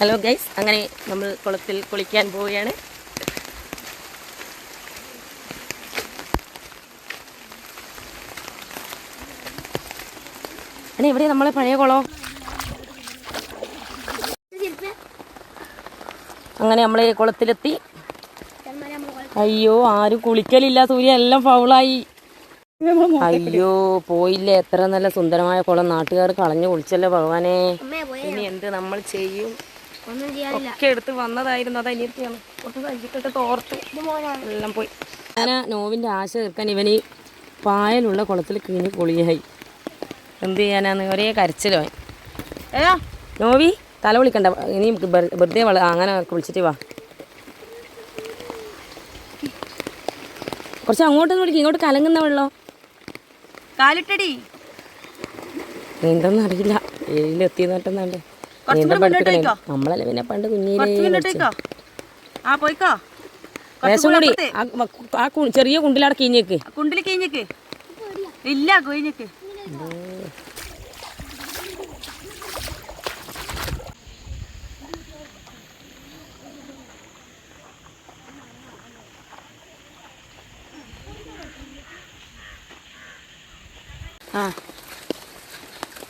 Hello guys അങ്ങനെ നമ്മൾ കുളത്തിൽ കുളിക്കാൻ പോവുകയാണ്. അതെ എവിടെ നമ്മളെ പഴയ കുളം. അങ്ങനെ നമ്മൾ കുളത്തിലെത്തി. അയ്യോ ആരും കുളിക്കലില്ല സൂര്യ. എല്ലാം ഫൗളായി. അയ്യോ പോയില്ലേ? എത്ര നല്ല സുന്ദരമായ കുളം. നാട്ടുകാർ കളഞ്ഞു കുളിച്ചല്ലോ ഭഗവാനെ. ഇനി എന്ത് നമ്മൾ ചെയ്യും? ഒക്കെ എടുത്ത് വന്നതായിരുന്നു. അത് അനിയത്തിയാണ് കുറച്ച് കഴിച്ചിട്ട് തോർത്ത്. എല്ലാം പോയി. ഞാൻ നോവിന്റെ ആശ തീർക്കാൻ ഇവന് പായലുള്ള കുളത്തിൽ കീഞ്ഞ് പൊളിയായി എന്ത് ചെയ്യാനാന്ന് ഒരേ കരച്ചിലോ ഏയോ നോവി തല വിളിക്കണ്ട. ഇനി വെറു- വെറുതെ വള അങ്ങനെ വിളിച്ചിട്ട് വാ. കുറച്ച് അങ്ങോട്ട് വിളിക്കും. ഇങ്ങോട്ട് കലങ്ങുന്ന വെള്ളം? കാലിട്ടടി. നീന്തൊന്നും അറിയില്ല. ഏഴിലെത്തിയെന്ന് നീന്തം നമ്മളല്ലേ പിന്നെ പണ്ട് കുഞ്ഞിലേ ആ പോയിക്കോ. കൂടി ആ ചെറിയ കുണ്ടിലാണ് കീഞ്ഞേക്ക്. കുണ്ടിൽ കഴിഞ്ഞേക്ക് ഇല്ല കൊയിഞ്ഞേക്ക് ആ.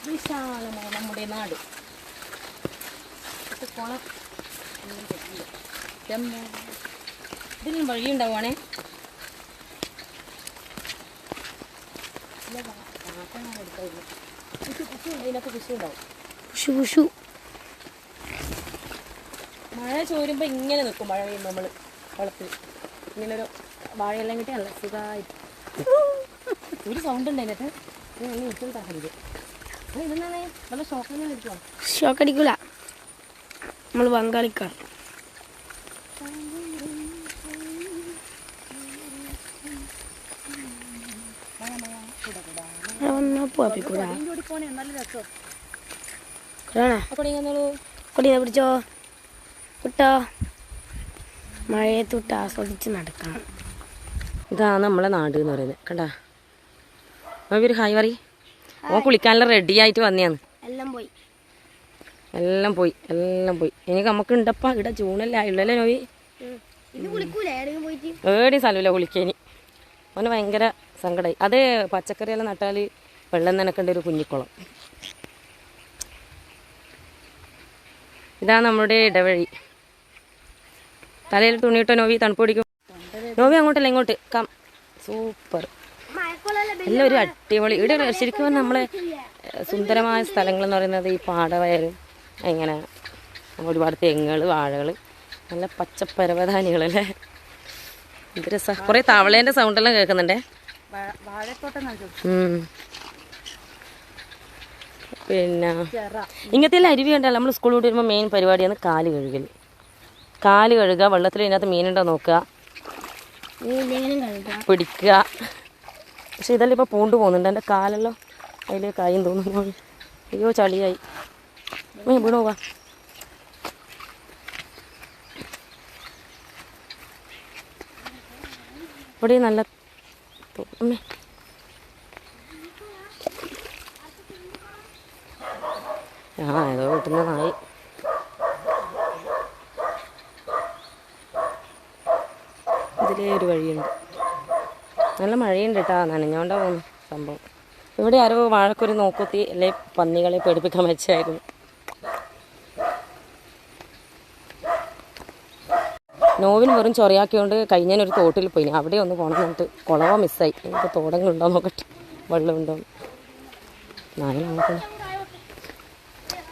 വിശാലമായ നമ്മുടെ നാട്. ഇതെന്താ? ഇതിന് വഴിയുണ്ടാവുകയാണേ മഴ ചോരുമ്പോ ഇങ്ങനെ നിൽക്കും മഴ പെയ്യുമ്പോ നമ്മൾ വെള്ളത്തിൽ ഇങ്ങനെ ഇങ്ങനൊരു വാഴയെല്ലാം കിട്ടി നല്ല സുഖമായിട്ട് ഒരു സൗണ്ട് ഉണ്ട് അതിനകത്ത്. ഇട്ടും ഇതെന്നാണ് നല്ല ഷോക്കിൽ ഷോക്കടിക്കൂല നമ്മൾ കൊടിയെ പിടിച്ചോ? കുട്ടോ മഴയത്ത് വിട്ട് ആസ്വദിച്ച് നടക്കണം. ഇതാണ് നമ്മളെ നാട് എന്ന് പറയുന്നത് കണ്ടാ? ഒരു ഹായ് പറയും. ഓ കുളിക്കാനെല്ലാം റെഡി ആയിട്ട് വന്നെയാണ്. എല്ലാം പോയി. എല്ലാം പോയി എല്ലാം പോയി. ഇനി നമുക്ക് ഉണ്ടപ്പാ ഇവിടെ ജൂണല്ലേ ഉള്ളല്ലേ പോയിട്ട്? ഏടി സ്ഥലമില്ല കുളിക്കേനി അവന് ഭയങ്കര സങ്കടമായി അത് പച്ചക്കറിയെല്ലാം നട്ടാൽ വെള്ളം നനക്കേണ്ട ഒരു കുഞ്ഞിക്കുളം. ഇതാ നമ്മുടെ ഇടവഴി. തലയിൽ തുണിയിട്ടോ നോവി തണുപ്പ് പിടിക്കും. നോവി അങ്ങോട്ടല്ല ഇങ്ങോട്ട്. കം. സൂപ്പർ. എല്ലാം ഒരു അടിപൊളി. ഇവിടെ ശരിക്കും നമ്മളെ സുന്ദരമായ സ്ഥലങ്ങൾ എന്ന് പറയുന്നത് ഈ പാടവയലും. ഇങ്ങനെ ഒരുപാട് തെങ്ങുകൾ വാഴകൾ നല്ല പച്ചപ്പരവധാനികളല്ലേ എന്ത് രസ. കുറേ തവളേന്റെ സൗണ്ടെല്ലാം കേൾക്കുന്നുണ്ടേ. പിന്നെ ഇങ്ങനത്തെ എല്ലാം അരുവി ഉണ്ടല്ലോ നമ്മൾ സ്കൂളിൽ കൂടി വരുമ്പോൾ മെയിൻ പരിപാടിയാണ് കാൽ കഴുകൽ. കാൽ കഴുകുക വെള്ളത്തിൽ ഇതിനകത്ത് മീനുണ്ടോ നോക്കുക. പിടിക്കുക. പക്ഷെ ഇതെല്ലാം ഇപ്പോൾ പൂണ്ട് പോകുന്നുണ്ട്. എന്റെ കാലെല്ലാം അതിൽ കായും തോന്നുന്നു. അയ്യോ ചളിയായി. മേ വീണു പോവാ ഇവിടെ നല്ല അമ്മേ ആ ഏതോ കിട്ടുന്നതായി ഇതിലേ ഒരു വഴിയുണ്ട് നല്ല മഴയുണ്ട് കേട്ടോ നനഞ്ഞോണ്ടാ പോകുന്നു സംഭവം. ഇവിടെ ആരോ വാഴക്കൊരു നോക്കുത്തി അല്ലെ പന്നികളെ പേടിപ്പിക്കാൻ വെച്ചായിരുന്നു. നോവിന് വെറും ചൊറിയാക്കിയോണ്ട് കഴിഞ്ഞൊരു തോട്ടിൽ പോയി. അവിടെ ഒന്ന് പോകണം എന്നിട്ട് കുളവ മിസ്സായി. എനിക്ക് തോടങ്ങളുണ്ടോ നോക്കട്ടെ. വെള്ളമുണ്ടോ നാളെ നോക്കണേ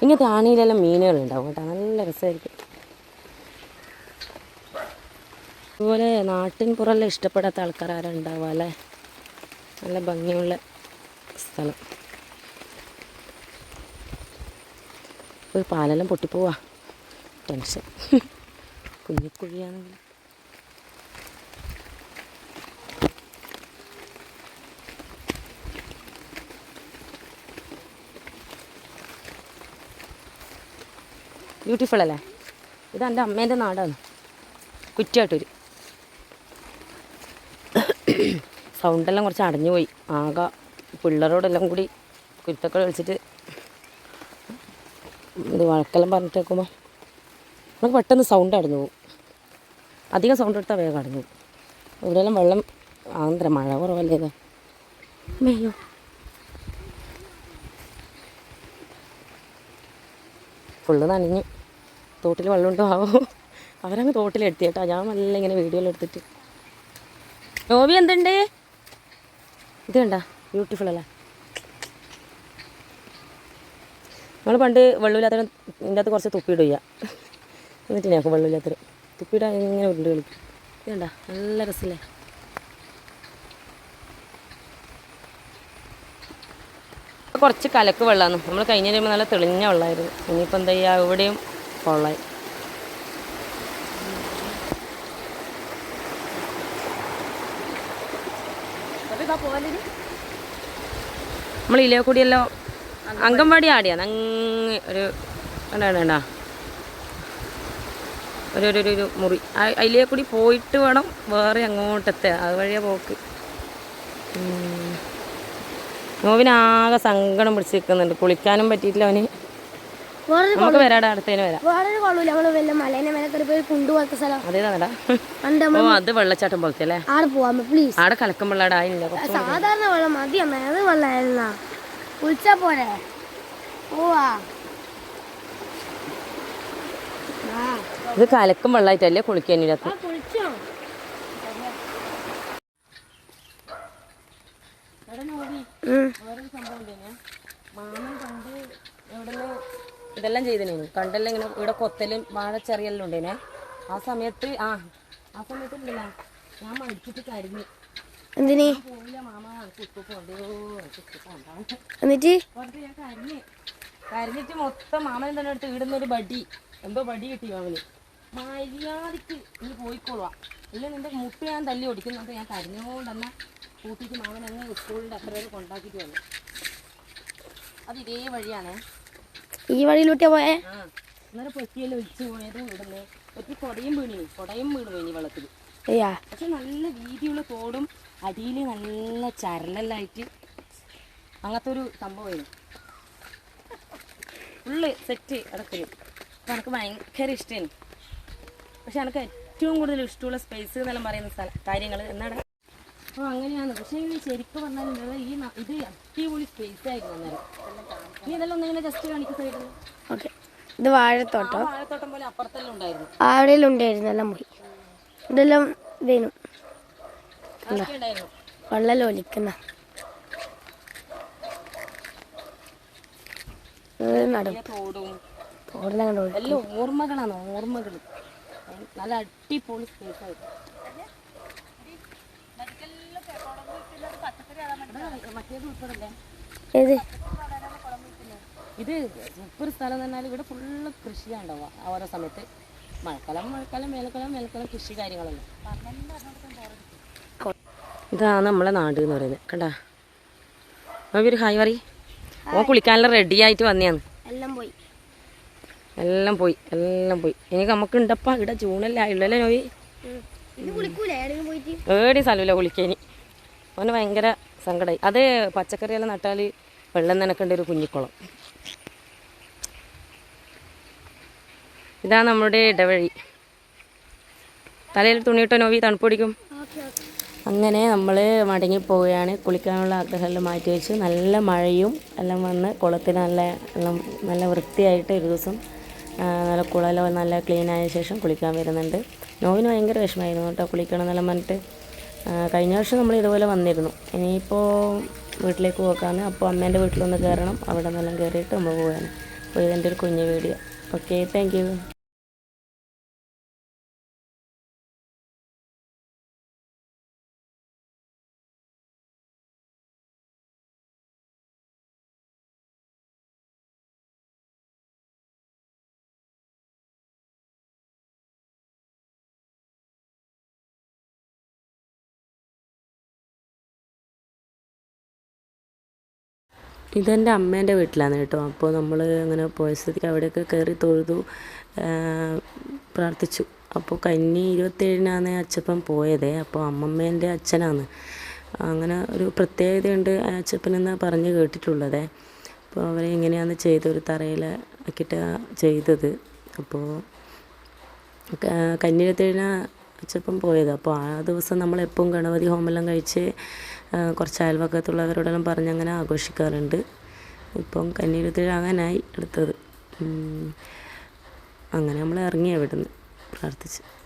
ഇങ്ങനത്തെ ആണിയിലെല്ലാം മീനുകളുണ്ടാവും കേട്ടോ. നല്ല രസമായിരിക്കും. അതുപോലെ നാട്ടിൻ പുറമെല്ലാം ഇഷ്ടപ്പെടാത്ത ആൾക്കാർ ആരും ഉണ്ടാവുക അല്ലേ? നല്ല ഭംഗിയുള്ള സ്ഥലം. ഒരു പാലെല്ലാം പൊട്ടിപ്പോവാ. ടെൻഷൻ. കുഞ്ഞിക്കുഴിയാണെങ്കിൽ ബ്യൂട്ടിഫുൾ അല്ലേ? ഇത് എന്റെ അമ്മേന്റെ നാടാണ്. കുറ്റിയായിട്ടൊരു സൗണ്ടെല്ലാം കുറച്ച് അടഞ്ഞു പോയി ആകെ പിള്ളേരോടെല്ലാം കൂടി കുരുത്തൊക്കെ കളിച്ചിട്ട് ഇത് വഴക്കെല്ലാം പറഞ്ഞിട്ട് വെക്കുമ്പോൾ നമുക്ക് പെട്ടെന്ന് സൗണ്ട് അടഞ്ഞു പോകും. അധികം സൗണ്ട് എടുത്താൽ വേഗം അടങ്ങും. ഇവിടെയെല്ലാം വെള്ളം ആന്ധ്ര മഴ കുറവല്ലേ ഇത്? മേയോ ഫുള്ള് നനഞ്ഞു. തോട്ടിൽ വെള്ളമുണ്ടോ ആവോ. അവരങ്ങ് തോട്ടിലെടുത്തി കേട്ടോ. ഞാൻ നല്ല ഇങ്ങനെ വീഡിയോയിൽ എടുത്തിട്ട്. നോവി എന്തുണ്ട്? ഇത് കണ്ട. ബ്യൂട്ടിഫുൾ അല്ലേ? നമ്മൾ പണ്ട് വെള്ളമില്ലാത്തവരും ഇതിന്റെ അകത്ത് കുറച്ച് തുപ്പിയിടുക എന്നിട്ട് ഞങ്ങൾക്ക് വെള്ളമില്ലാത്തവർ തുപ്പിയിടാൻ ഇങ്ങനെ ഉരുണ്ട് കളിക്കും. വേണ്ട കണ്ട നല്ല രസമല്ലേ കുറച്ച് കലക്ക് വെള്ളമാണ് നമ്മൾ കഴിഞ്ഞ കഴിയുമ്പോൾ നല്ല തെളിഞ്ഞ വെള്ളമായിരുന്നു ഇനിയിപ്പോൾ എന്താ ചെയ്യുക ഇവിടെയും വെള്ളമായി നമ്മൾ ഇലേ കൂടിയല്ലോ അംഗൻവാടി ആടിയാണ് അങ്ങ് ഒരു വേണ്ട ഒരു ഒരു ഒരു- ഒരു മുറി. അതിലേ കൂടി പോയിട്ട് വേണം വേറെ അങ്ങോട്ടെത്തുക അത് വഴിയാ പോക്ക്. നോവിനാകെ സങ്കടം പിടിച്ച് നിൽക്കുന്നുണ്ട് കുളിക്കാനും പറ്റിയിട്ടില്ല അവന്. നമുക്ക് വരാടാ വരാം. അതേതാടാ ഓ അത് വെള്ളച്ചാട്ടം പോലത്തെ അല്ലേ? ആടെ കലക്കം വെള്ളാടാ സാധാരണ വെള്ളം. മതി കുളിച്ചാ പോരെ. പോവാ ആ ഇത് കലക്കും വെള്ളമായിട്ടല്ലേ കുളിക്കാനില്ലാത്ത ആ കുളിച്ചോ? ഉം. മാമൻ പണ്ട് എവിടുന്ന് ഇതെല്ലാം ചെയ്തിനു. കണ്ടെല്ലാം ഇങ്ങനെ ഇവിടെ കൊത്തലും വാഴച്ചെറിയെല്ലാം ഉണ്ടേനെ. ആ സമയത്ത് ആ ആ സമയത്ത് ഉണ്ടല്ലോ ഞാൻ മടിച്ചിട്ട് കരിഞ്ഞു. എന്തിന്? എന്നിട്ട്? കരിഞ്ഞ് കരിഞ്ഞിട്ട് കരഞ്ഞ്. കരഞ്ഞിട്ട് മൊത്തം മാമൻ തന്നെ എടുത്ത് ഇടുന്നൊരു ബഡി ബടി. എന്തോ വടി കിട്ടി അവന്? മര്യാദയ്ക്ക് നീ പോയിക്കോളുക ഇല്ല നിന്റെ മുട്ട ഞാൻ തല്ലി ഓടിക്കുന്നുണ്ട് ഞാൻ കരഞ്ഞോണ്ടെന്ന കൂട്ടിക്ക് മാവൻ അങ്ങ് സ്കൂളിന്റെ അത്ര വരെ കൊണ്ടാക്കിയിട്ട് വന്നു. അത് ഇതേ വഴിയാണേ. ഈ വഴിയിലൂട്ടിയാ പോയേ? ആ അന്നേരം പൊറ്റിയെല്ലാം ഒഴിച്ചു പോയത് ഇവിടുന്ന്. ഒത്തി കൊടയും വീണി കൊടയും വീണ് പോയി വെള്ളത്തിൽ. പക്ഷെ നല്ല വീതിയുള്ള തോടും അടിയിൽ നല്ല ചരലെല്ലായിട്ട് അങ്ങനത്തെ ഒരു സംഭവമായിരുന്നു ഫുള്ള് സെറ്റ് അടക്കൽ. അപ്പം എനിക്ക് ഭയങ്കര ഇഷ്ടമാണ് പക്ഷെ എനിക്ക് ഏറ്റവും കൂടുതൽ ഇഷ്ടമുള്ള സ്പേസ് എന്നെല്ലാം പറയുന്ന സ്ഥലം കാര്യങ്ങൾ എന്നാണ് അപ്പോൾ അങ്ങനെയാണ്. പക്ഷേ ഇനി ശരിക്കും പറഞ്ഞാൽ ഈ ഇത് അടിപൊളി സ്പേസ് ആയിരുന്നു അന്നേരം. നീ ഇതെല്ലാം ഒന്നിങ്ങനെ ജസ്റ്റ് കാണിക്കുന്ന സൈഡിൽ ഓക്കെ. ഇത് വാഴത്തോട്ടം. വാഴത്തോട്ടം പോലെ അപ്പുറത്തെല്ലാം ഉണ്ടായിരുന്നു. അവിടെ ഉണ്ടായിരുന്നു എല്ലാം പോയി. ഇതെല്ലാം വേണം വെള്ളം ഒലിക്കുന്ന. എല്ലാം ഓർമ്മകളാണ് ഓർമ്മകൾ നല്ല അടിപൊളി സ്പേസ് ആയിരുന്നു ഏത്? ഇത് ഒരു സ്ഥലം എന്ന് പറഞ്ഞാൽ ഇവിടെ ഫുള്ള് കൃഷിയാണ് ഉണ്ടാവുക. ഓരോ സമയത്ത് മഴക്കാലം മഴക്കാലം വേനൽക്കാലം വേനൽക്കാലം കൃഷി കാര്യങ്ങളല്ലോ. ഇതാണ് നമ്മളെ നാട് എന്ന് പറയുന്നത്. കണ്ടാ? ഒരു ഹായ് പറയും. ഓ കുളിക്കാനെല്ലാം റെഡി ആയിട്ട് വന്നെയാണ് എല്ലാം പോയി. എല്ലാം പോയി എല്ലാം പോയി. എനിക്ക് നമുക്ക് ഉണ്ടപ്പാ ഇവിടെ ജൂണല്ലേ ആയുള്ളല്ലേ നോയി? ഏടി സ്ഥലമില്ല കുളിക്കേനി. അവന് ഭയങ്കര സങ്കടമായി അത് പച്ചക്കറിയെല്ലാം നട്ടാൽ വെള്ളം നനക്കേണ്ട ഒരു കുഞ്ഞിക്കുളം. ഇതാ നമ്മുടെ ഇടവഴി. തലയിൽ തുണിയിട്ടോ നോവി തണുപ്പ് പിടിക്കും. Okay okay. അങ്ങനെ നമ്മൾ മടങ്ങി പോവുകയാണ്. കുളിക്കാനുള്ള ആഗ്രഹമെല്ലാം മാറ്റി വെച്ച് നല്ല മഴയും എല്ലാം വന്ന് കുളത്തിൽ നല്ല എല്ലാം നല്ല വൃത്തിയായിട്ട് ഒരു ദിവസം നല്ല കുളലോ നല്ല ക്ലീൻ ആയ ശേഷം കുളിക്കാൻ വരുന്നുണ്ട്. നോവിന് ഭയങ്കര വിഷമമായിരുന്നു കേട്ടോ കുളിക്കണം എന്നെല്ലാം പറഞ്ഞിട്ട്. കഴിഞ്ഞ വർഷം നമ്മൾ ഇതുപോലെ വന്നിരുന്നു. ഇനിയിപ്പോൾ വീട്ടിലേക്ക് പോക്കാണ് അപ്പോൾ അമ്മേന്റെ വീട്ടിലൊന്ന് കയറണം. അവിടെ നിന്നെല്ലാം കയറിയിട്ട് നമ്മൾ പോകാൻ അപ്പോൾ ഇതെന്റെ ഒരു കുഞ്ഞു വീഡിയോ. ഓക്കെ താങ്ക് ഇതെന്റെ അമ്മേന്റെ വീട്ടിലാണ് കേട്ടോ. അപ്പോൾ നമ്മൾ അങ്ങനെ പോയ സ്ഥിതിക്ക് അവിടെയൊക്കെ കയറി തൊഴുതു പ്രാർത്ഥിച്ചു. അപ്പോൾ കന്നി ഇരുപത്തേഴിനാണ് അച്ഛപ്പൻ പോയത്. അപ്പോൾ അമ്മമ്മേന്റെ അച്ഛനാണ്. അങ്ങനെ ഒരു പ്രത്യേകതയുണ്ട് അച്ഛപ്പനെന്ന് പറഞ്ഞ് കേട്ടിട്ടുള്ളത്. അപ്പോൾ അവരെ ഇങ്ങനെയാണ് ചെയ്ത് ഒരു തറയിൽ ആക്കിയിട്ട് ചെയ്തത്. അപ്പോൾ കന്നി ഇരുപത്തേഴിനാണ് അച്ഛപ്പൻ പോയത്. അപ്പോൾ ആ ദിവസം നമ്മളെപ്പോഴും ഗണപതി ഹോമെല്ലാം കഴിച്ച് കുറച്ച് അയൽവക്കത്തുള്ളവരോടെല്ലാം പറഞ്ഞ് അങ്ങനെ ആഘോഷിക്കാറുണ്ട്. ഇപ്പം കന്നിരത്തേഴാകാനായി അടുത്തത് എടുത്തത്. അങ്ങനെ നമ്മൾ ഇറങ്ങി അവിടുന്ന് പ്രാർത്ഥിച്ച്.